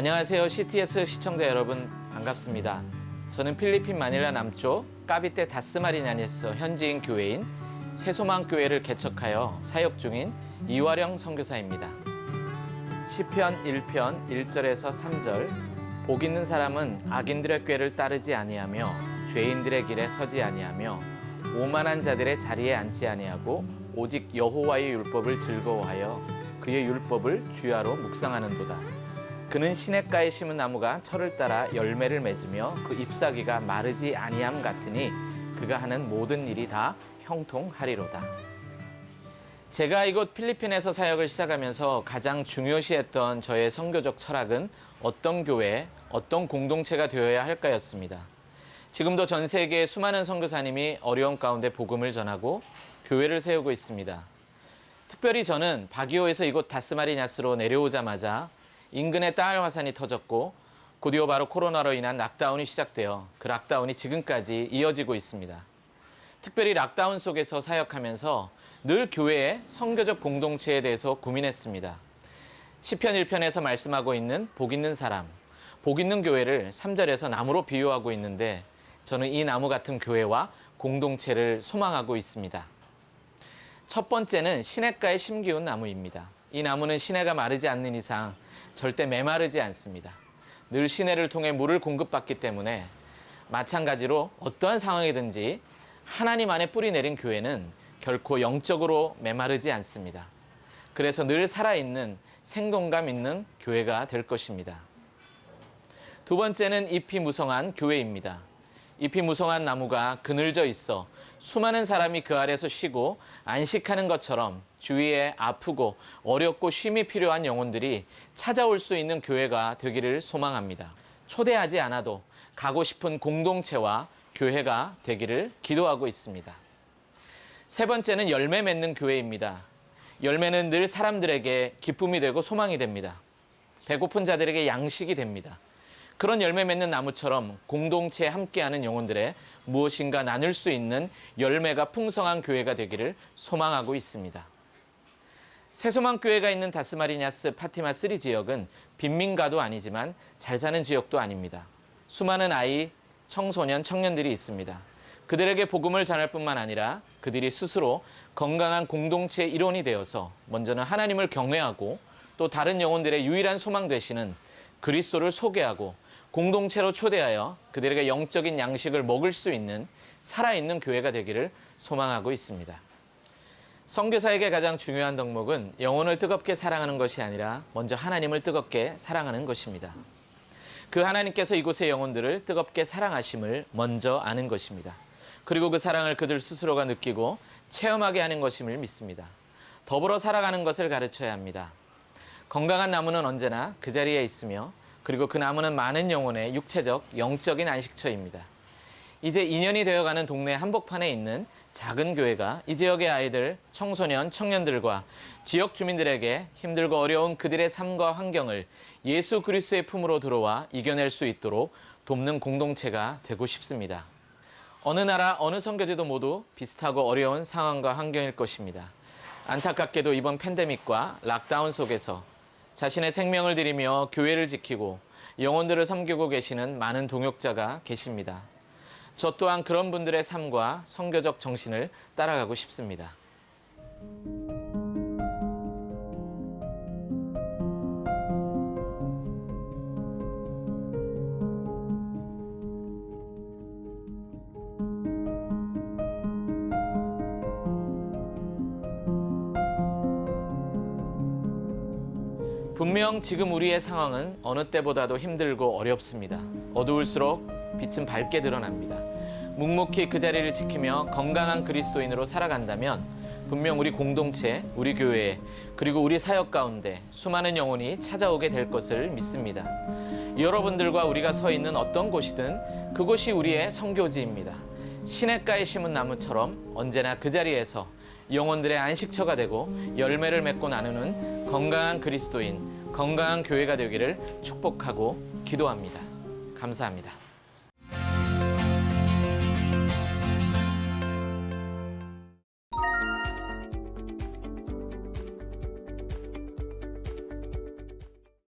안녕하세요. CTS 시청자 여러분 반갑습니다. 저는 필리핀 마닐라 남쪽 까비떼 다스마리냐니에서 현지인 교회인 새소망 교회를 개척하여 사역 중인 이화령 선교사입니다. 시편 1편 1절에서 3절 복 있는 사람은 악인들의 꾀를 따르지 아니하며 죄인들의 길에 서지 아니하며 오만한 자들의 자리에 앉지 아니하고 오직 여호와의 율법을 즐거워하여 그의 율법을 주야로 묵상하는도다. 그는 시냇가에 심은 나무가 철을 따라 열매를 맺으며 그 잎사귀가 마르지 아니함 같으니 그가 하는 모든 일이 다 형통하리로다. 제가 이곳 필리핀에서 사역을 시작하면서 가장 중요시했던 저의 선교적 철학은 어떤 교회, 어떤 공동체가 되어야 할까였습니다. 지금도 전 세계의 수많은 선교사님이 어려운 가운데 복음을 전하고 교회를 세우고 있습니다. 특별히 저는 바기오에서 이곳 다스마리냐스로 내려오자마자 인근에 딸 화산이 터졌고 곧이어 바로 코로나로 인한 락다운이 시작되어 그 락다운이 지금까지 이어지고 있습니다. 특별히 락다운 속에서 사역하면서 늘 교회의 성교적 공동체에 대해서 고민했습니다. 시편 1편에서 말씀하고 있는 복 있는 사람, 복 있는 교회를 3절에서 나무로 비유하고 있는데 저는 이 나무 같은 교회와 공동체를 소망하고 있습니다. 첫 번째는 시냇가에 심기운 나무입니다. 이 나무는 시내가 마르지 않는 이상 절대 메마르지 않습니다. 늘 시내를 통해 물을 공급받기 때문에 마찬가지로 어떠한 상황이든지 하나님 안에 뿌리 내린 교회는 결코 영적으로 메마르지 않습니다. 그래서 늘 살아있는 생동감 있는 교회가 될 것입니다. 두 번째는 잎이 무성한 교회입니다. 잎이 무성한 나무가 그늘져 있어 수많은 사람이 그 아래서 쉬고 안식하는 것처럼 주위에 아프고 어렵고 쉼이 필요한 영혼들이 찾아올 수 있는 교회가 되기를 소망합니다. 초대하지 않아도 가고 싶은 공동체와 교회가 되기를 기도하고 있습니다. 세 번째는 열매 맺는 교회입니다. 열매는 늘 사람들에게 기쁨이 되고 소망이 됩니다. 배고픈 자들에게 양식이 됩니다. 그런 열매 맺는 나무처럼 공동체에 함께하는 영혼들의 무엇인가 나눌 수 있는 열매가 풍성한 교회가 되기를 소망하고 있습니다. 세소망 교회가 있는 다스마리냐스 파티마 3 지역은 빈민가도 아니지만 잘 사는 지역도 아닙니다. 수많은 아이, 청소년, 청년들이 있습니다. 그들에게 복음을 전할 뿐만 아니라 그들이 스스로 건강한 공동체의 일원이 되어서 먼저는 하나님을 경외하고 또 다른 영혼들의 유일한 소망 되시는 그리스도를 소개하고 공동체로 초대하여 그들에게 영적인 양식을 먹을 수 있는 살아있는 교회가 되기를 소망하고 있습니다. 선교사에게 가장 중요한 덕목은 영혼을 뜨겁게 사랑하는 것이 아니라 먼저 하나님을 뜨겁게 사랑하는 것입니다. 그 하나님께서 이곳의 영혼들을 뜨겁게 사랑하심을 먼저 아는 것입니다. 그리고 그 사랑을 그들 스스로가 느끼고 체험하게 하는 것임을 믿습니다. 더불어 살아가는 것을 가르쳐야 합니다. 건강한 나무는 언제나 그 자리에 있으며 그리고 그 나무는 많은 영혼의 육체적, 영적인 안식처입니다. 이제 2년이 되어가는 동네 한복판에 있는 작은 교회가 이 지역의 아이들, 청소년, 청년들과 지역 주민들에게 힘들고 어려운 그들의 삶과 환경을 예수 그리스도의 품으로 들어와 이겨낼 수 있도록 돕는 공동체가 되고 싶습니다. 어느 나라, 어느 선교지도 모두 비슷하고 어려운 상황과 환경일 것입니다. 안타깝게도 이번 팬데믹과 락다운 속에서 자신의 생명을 들이며 교회를 지키고 영혼들을 섬기고 계시는 많은 동역자가 계십니다. 저 또한 그런 분들의 삶과 성교적 정신을 따라가고 싶습니다. 분명 지금 우리의 상황은 어느 때보다도 힘들고 어렵습니다. 어두울수록 빛은 밝게 드러납니다. 묵묵히 그 자리를 지키며 건강한 그리스도인으로 살아간다면 분명 우리 공동체, 우리 교회, 그리고 우리 사역 가운데 수많은 영혼이 찾아오게 될 것을 믿습니다. 여러분들과 우리가 서 있는 어떤 곳이든 그곳이 우리의 성교지입니다. 시냇가에 심은 나무처럼 언제나 그 자리에서 영혼들의 안식처가 되고 열매를 맺고 나누는 건강한 그리스도인, 건강한 교회가 되기를 축복하고 기도합니다. 감사합니다.